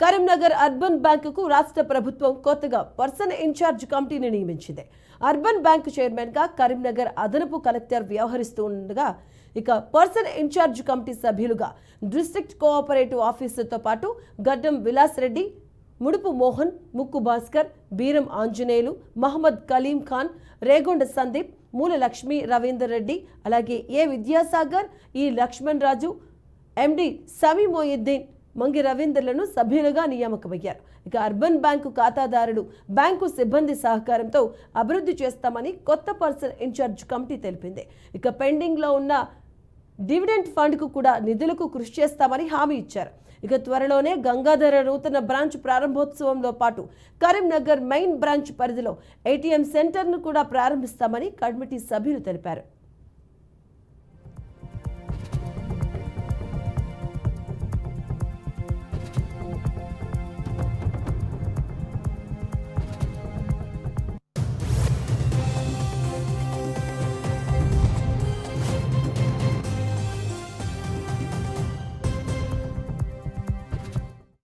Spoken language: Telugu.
కరీంనగర్ అర్బన్ బ్యాంకుకు రాష్ట్ర ప్రభుత్వం కొత్తగా పర్సన్ ఇన్ఛార్జ్ కమిటీని నియమించింది. అర్బన్ బ్యాంకు చైర్మన్గా కరీంనగర్ అదనపు కలెక్టర్ వ్యవహరిస్తూ ఉండగా ఇక పర్సన్ ఇన్ఛార్జ్ కమిటీ సభ్యులుగా డిస్ట్రిక్ట్ కోఆపరేటివ్ ఆఫీసర్తో పాటు గడ్డం విలాస్ రెడ్డి ముడుపు మోహన్ ముక్కు భాస్కర్ బీరం ఆంజనేయులు మహమ్మద్ కలీం ఖాన్ రేగొండ సందీప్ మూల లక్ష్మి రవీందర్ రెడ్డి అలాగే ఏ విద్యాసాగర్ ఈ లక్ష్మణ్ రాజు ఎండి సమీ మొయిద్దీన్ మంగి రవీందర్లను సభ్యులుగా నియామకమయ్యారు. ఇక అర్బన్ బ్యాంకు ఖాతాదారులు బ్యాంకు సిబ్బంది సహకారంతో అభివృద్ధి చేస్తామని కొత్త పర్సన్ ఇన్ఛార్జ్ కమిటీ తెలిపింది. ఇక పెండింగ్లో ఉన్న డివిడెంట్ ఫండ్కు కూడా నిధులకు కృషి చేస్తామని హామీ ఇచ్చారు. ఇక త్వరలోనే గంగాధర నూతన బ్రాంచ్ ప్రారంభోత్సవంలో పాటు కరీంనగర్ మెయిన్ బ్రాంచ్ పరిధిలో ఏటీఎం సెంటర్ను కూడా ప్రారంభిస్తామని కమిటీ సభ్యులు తెలిపారు.